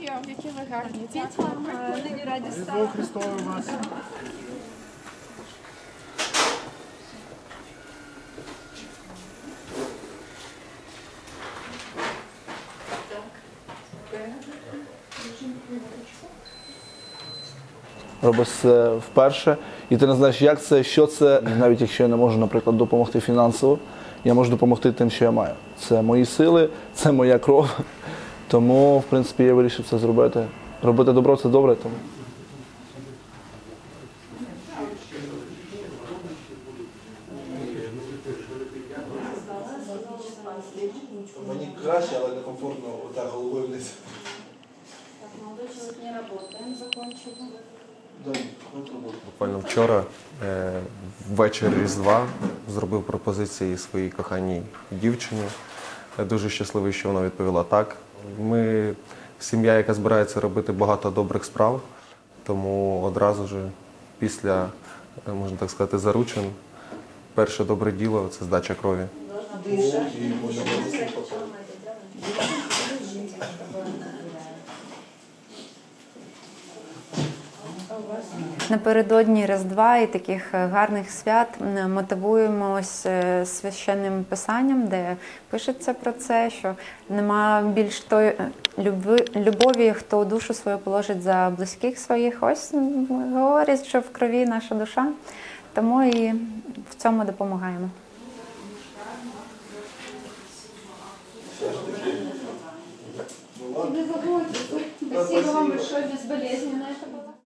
Є, які ви гарні. Вам е, нині раді Різдво стала. Христове у вас. робиш це вперше, і ти не знаєш, як це, що це. Навіть якщо я не можу, наприклад, допомогти фінансово, я можу допомогти тим, що я маю. Це мої сили, це моя кров. Тому, в принципі, я вирішив це зробити. Робити добро це добре, тому. Мені краще, але некомфортно отак головою вниз. Так, молодой человек не работаем, закончили. Буквально вчора, е, ввечері Різдва, зробив пропозиції своїй коханій дівчині. Я дуже щасливий, що вона відповіла так. Ми сім'я, яка збирається робити багато добрих справ, тому одразу ж після, е, можна так сказати, заручин, перше добре діло це здача крові. Напередодні Різдва і таких е, гарних свят мотивуємось е, священним писанням, де пишеться про це, що нема більш тої е, любові, хто душу свою положить за близьких своїх. Ось говорять, що в крові наша душа, тому і в цьому допомагаємо. Не заботьтесь. Спасибо вам большое, безболезненно это было.